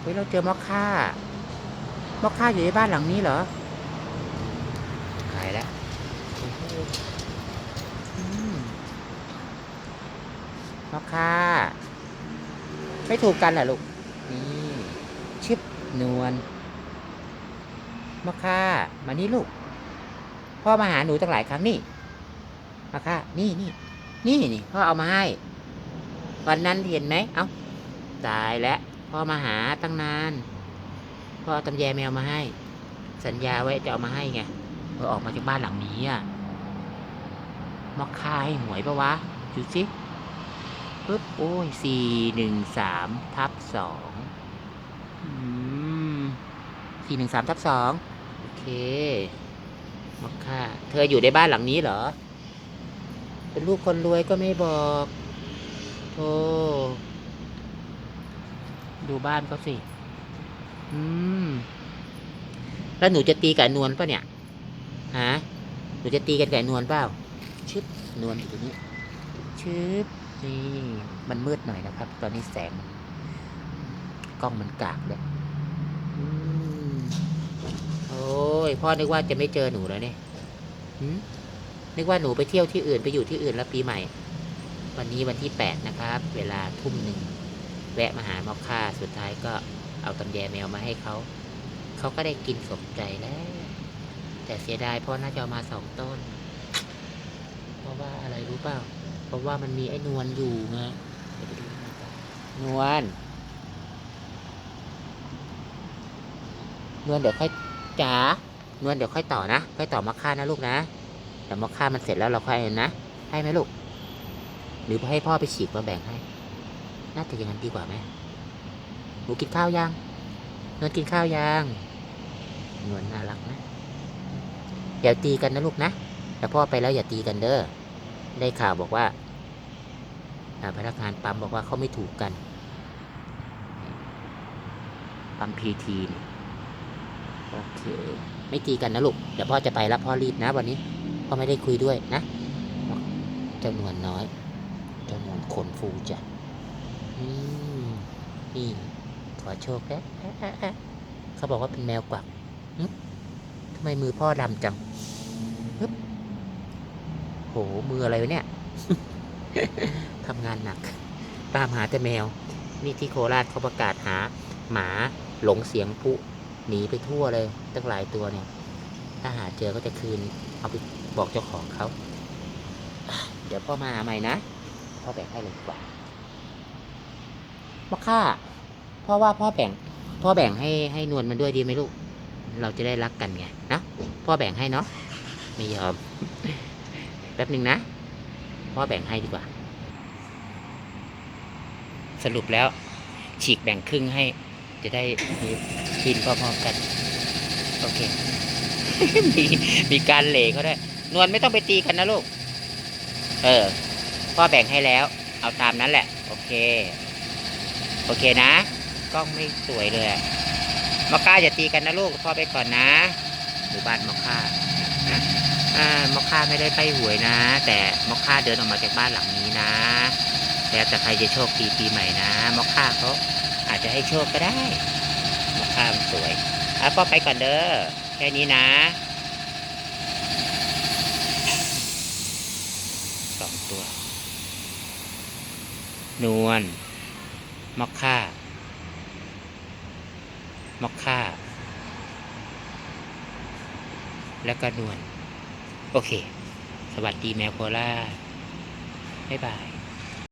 เฮ้ยเราเจอมอคค่ามอคค่าอยู่ในบ้านหลังนี้เหรอหายแล้วมอคค่า ไม่ถูกกันเหรอลูก นี่ ชิบนวลมอคค่า มานี่ลูก พ่อมาหาหนูตั้งหลายครั้งนี่มอคค่า นี่นี่นี่นี่พ่อเอามาให้วันนั้นเห็นไหม เอ้าตายแล้ว พ่อมาหาตั้งนาน พ่อตำแยแมวมาให้ สัญญาไว้จะเอามาให้ไงพอออกมาจากบ้านหลังนี้อะมอคค่าให้หวยปะวะดูสิปึ๊บโอ้ยสี่หนึ่งสามทับสองสี่หนึ่งสามทับสองโอเคมอคค่า เธออยู่ในบ้านหลังนี้เหรอ เป็นลูกคนรวยก็ไม่บอกโธ่ ดูบ้านเขาสิ อืม แล้วหนูจะตีกับนวลป่ะเนี่ยฮะหนูจะตีกันกับนวลเปล่าชึบนวลอยู่ตรงนี้ชึบนี่มันมืดหน่อยนะครับ ตอนนี้แสง กล้องมันกากเลยโอ้ยพ่อนึกว่าจะไม่เจอหนูแล้วเนี่ยนึกว่าหนูไปเที่ยวที่อื่นไปอยู่ที่อื่นแล้วปีใหม่ วันนี้วันที่แปดนะครับ เวลาทุ่มหนึ่ง แวะมาหามอคค่าสุดท้ายก็เอาตำแยแมวมาให้เขา เขาก็ได้กินสมใจแล้ว แต่เสียดายเพราะน่าจะเอมาสองต้น เพราะว่าอะไรรู้เปล่า เพราะว่ามันมีไอ้นวลอยู่ไงเดี๋ยวไปดูหน้าตานวลนวลเดี๋ยวค่อยจ๋านวลเดี๋ยวค่อยต่อนะ ค่อยต่อมอคค่านะลูกนะแต่มอคค่ามันเสร็จแล้วเราค่อยเอานะ ให้ไหมลูก หรือให้พ่อไปฉีกมาแบ่งให้ น่าจะอย่างนั้นดีกว่าไหมหนูกินข้าวยังนวลกินข้าวยังนวลน่ารักนะอย่าตีกันนะลูกนะแต่พ่อไปแล้วอย่าตีกันเด้อได้ข่าวบอกว่าพนักงานปั๊มบอกว่าเขาไม่ถูกกันปั๊มพีทีนโอเคไม่ตีกันนะลูกเดี๋ยวพ่อจะไปแล้วพ่อรีบนะ วันนี้พ่อไม่ได้คุยด้วยนะจ้านวลน้อยจ้านวลขนฟูจ้ะ นี่ขอโชคแล้วเขาบอกว่าเป็นแมวกวักทำไมมือพ่อดำจังฮึบโห มืออะไรวะเนี่ยทำงานหนัก ตามหาแต่แมว นี่ที่โคราชเขาประกาศหา หมาหลงเสียงผู้หนีไปทั่วเลย ตั้งหลายตัวเนี่ย ถ้าหาเจอก็จะคืน เอาไปบอกเจ้าของเขา เดี๋ยวพ่อมาหาใหม่นะ พ่อแบ่งให้เลยดีกว่า มาค่าพ่อว่าพ่อแบ่ง พ่อแบ่งให้ให้นวลมันด้วยดีไหมลูก เราจะได้รักกันไงนะพ่อแบ่งให้เนาะไม่ยอมแป๊บหนึ่งนะพ่อแบ่งให้ดีกว่า สรุปแล้ว ฉีกแบ่งครึ่งให้ จะได้กินพอๆกัน โอเค มีมีการเหล่เขาด้วยนวลไม่ต้องไปตีกันนะลูก เออ พ่อแบ่งให้แล้ว เอาตามนั้นแหละ โอเค โอเคนะ กล้องไม่สวยเลยมอค่าอย่าตีกันนะลูกพ่อไปก่อนนะหมู่บ้านมอค่าอ่ามอค่าไม่ได้ไปหวยนะ แต่มอค่าเดินออกมาจากบ้านหลังนี้นะแล้วแต่ใครจะโชคดีปีใหม่นะมอค่าเขาอาจจะให้โชคก็ได้มอค่ามันสวยอะพ่อไปก่อนเด้อแค่นี้นะสองตัวนวล มอคค่ามอคค่า แล้วก็นวล โอเค สวัสดีแมวโคราบ๊ายบาย